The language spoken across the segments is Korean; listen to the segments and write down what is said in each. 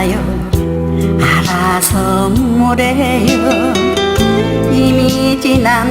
알아요. 알아서 뭐래요. 이미 지난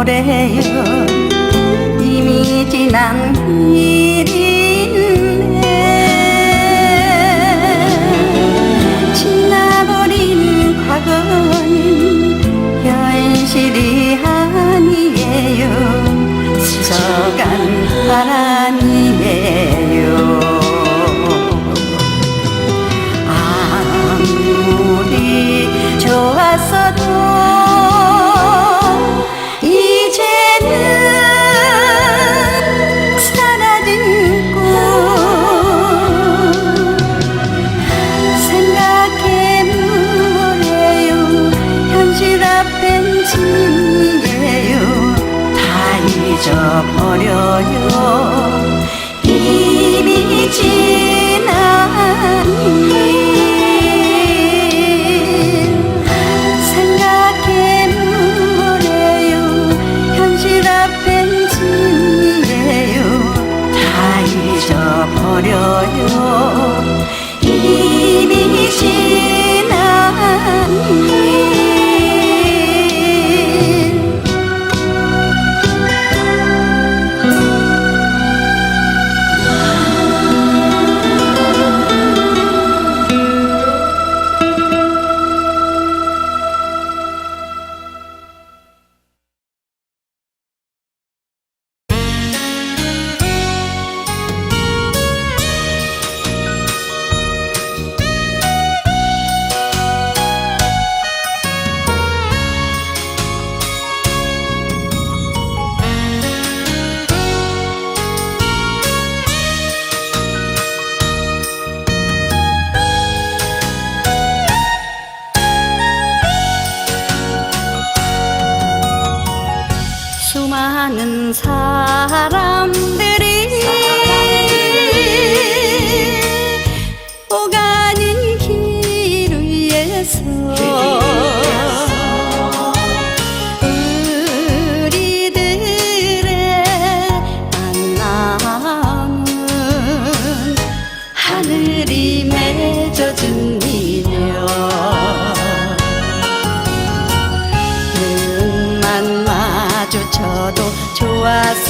노래요 이미 지난 기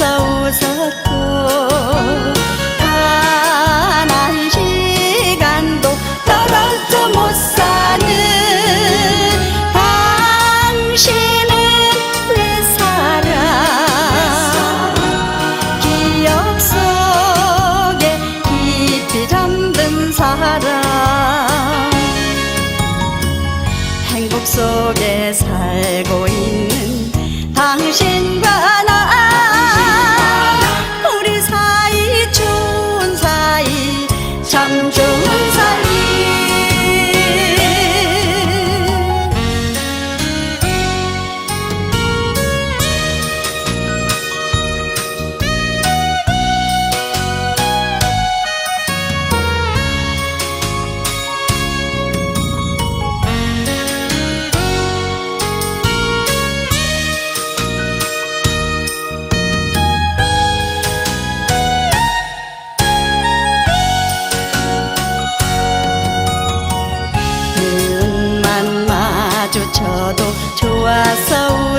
sâu sắc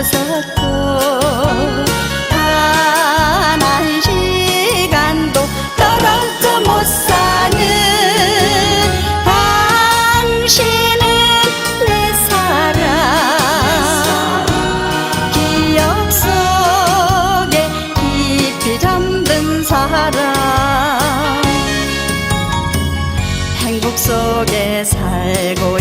있었고 단 한 시간도 떨어져 못 사는 당신은 내 사랑. 기억 속에 깊이 잠든 사랑. 행복 속에 살고